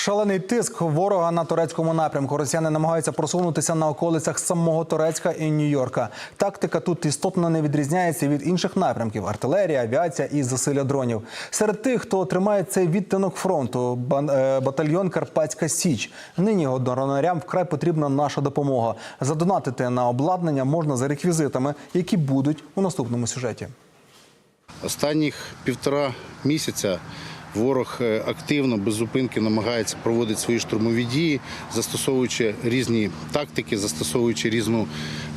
Шалений тиск ворога на турецькому напрямку. Росіяни намагаються просунутися на околицях самого Турецька і Нью-Йорка. Тактика тут істотно не відрізняється від інших напрямків: артилерія, авіація і засилля дронів. Серед тих, хто тримає цей відтинок фронту, е, батальйон Карпатська Січ. Нині дронарям вкрай потрібна наша допомога. Задонатити на обладнання можна за реквізитами, які будуть у наступному сюжеті. Останніх півтора місяця ворог е, активно без зупинки намагається проводити свої штурмові дії, застосовуючи різні тактики, застосовуючи різну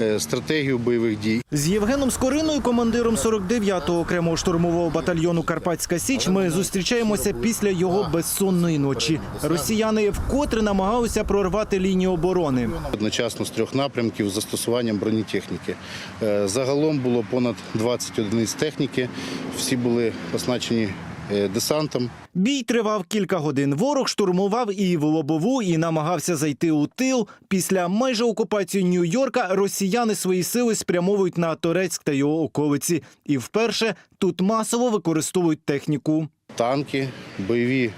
е, стратегію бойових дій. З Євгеном Скориною, командиром 49-го окремого штурмового батальйону Карпатська Січ, ми зустрічаємося після його безсонної ночі. Росіяни вкотре намагалися прорвати лінію оборони. Одночасно з трьох напрямків з застосуванням бронетехніки. Е, Загалом було понад 20 одиниць техніки. Всі були оснащені десантом. Бій тривав кілька годин. Ворог штурмував і в лобову, і намагався зайти у тил. Після майже окупації Нью-Йорка росіяни свої сили спрямовують на Торецьк та його околиці. І вперше тут масово використовують техніку. танки, бойові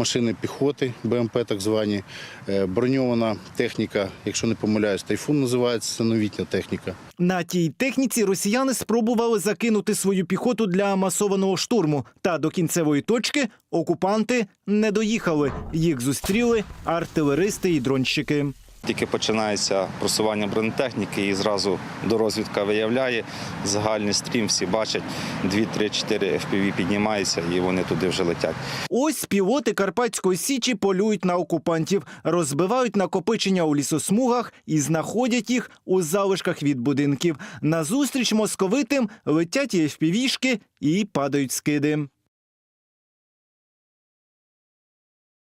машини піхоти, БМП так звані, е, броньована техніка, якщо не помиляюсь, тайфун називається, це новітня техніка. На тій техніці росіяни спробували закинути свою піхоту для масованого штурму. Та до кінцевої точки окупанти не доїхали. Їх зустріли артилеристи і дронщики. Тільки починається просування бронетехніки і зразу до розвідка виявляє загальний стрім, всі бачать 2-3-4 FPV піднімаються і вони туди вже летять. Ось пілоти Карпатської січі полюють на окупантів, розбивають накопичення у лісосмугах і знаходять їх у залишках від будинків. Назустріч московитим летять і FPV-шки і падають скиди.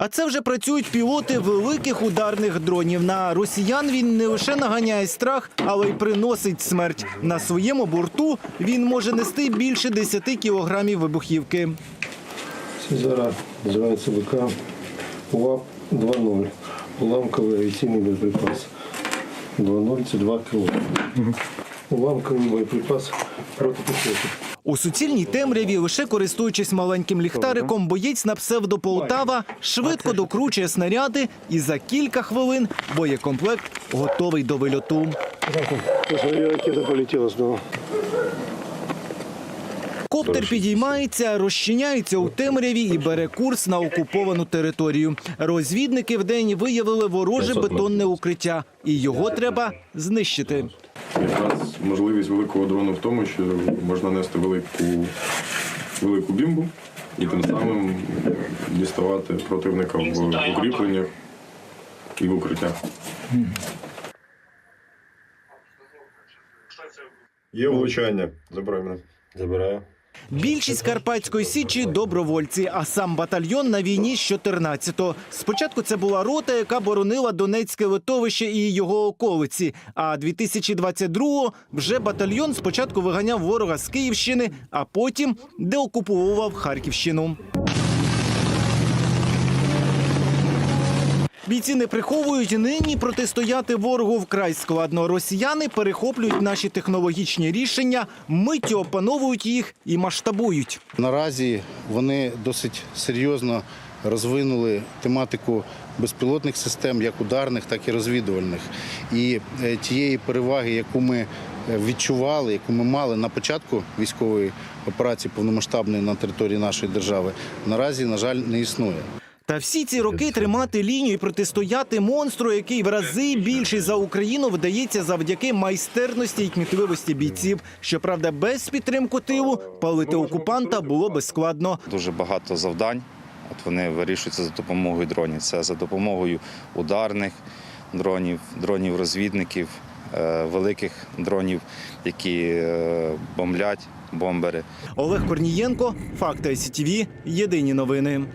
А це вже працюють пілоти великих ударних дронів. На росіян він не лише наганяє страх, але й приносить смерть. На своєму борту він може нести більше 10 кілограмів вибухівки. Зараз називається ВК УАП 2.0. Уламковий авіаційний боєприпас. 2.0 це 2 кг. Уламковий боєприпас проти піхоти. У суцільній темряві, лише користуючись маленьким ліхтариком, боєць на псевдо Полтава швидко докручує снаряди, і за кілька хвилин боєкомплект готовий до вильоту. Ракета полетіла знову. Коптер підіймається, розчиняється у темряві і бере курс на окуповану територію. Розвідники вдень виявили вороже бетонне укриття, і його треба знищити. Якраз можливість великого дрону в тому, що можна нести велику, велику бімбу і тим самим діставати противника в укріпленнях і в укриттях. Є влучання. Забирай мене. Забираю. Більшість Карпатської січі добровольці, а сам батальйон на війні з 14-го. Спочатку це була рота, яка боронила Донецьке литовище і його околиці. А 2022-го вже батальйон спочатку виганяв ворога з Київщини, а потім деокуповував Харківщину. Бійці не приховують нині протистояти ворогу вкрай складно. Росіяни перехоплюють наші технологічні рішення, миттю опановують їх і масштабують. Наразі вони досить серйозно розвинули тематику безпілотних систем, як ударних, так і розвідувальних. І е, тієї переваги, яку ми е, відчували, яку ми мали на початку військової операції повномасштабної на території нашої держави, наразі, на жаль, не існує. Та всі ці роки тримати лінію і протистояти монстру, який в рази більший за Україну, вдається завдяки майстерності і кмітливості бійців. Щоправда, без підтримку тилу палити окупанта було би складно. Дуже багато завдань. От вони вирішуються за допомогою дронів. Це за допомогою ударних дронів, дронів-розвідників, е, великих дронів, які е, бомблять, бомбери. Олег Корнієнко, Факти СІТВ, Єдині новини.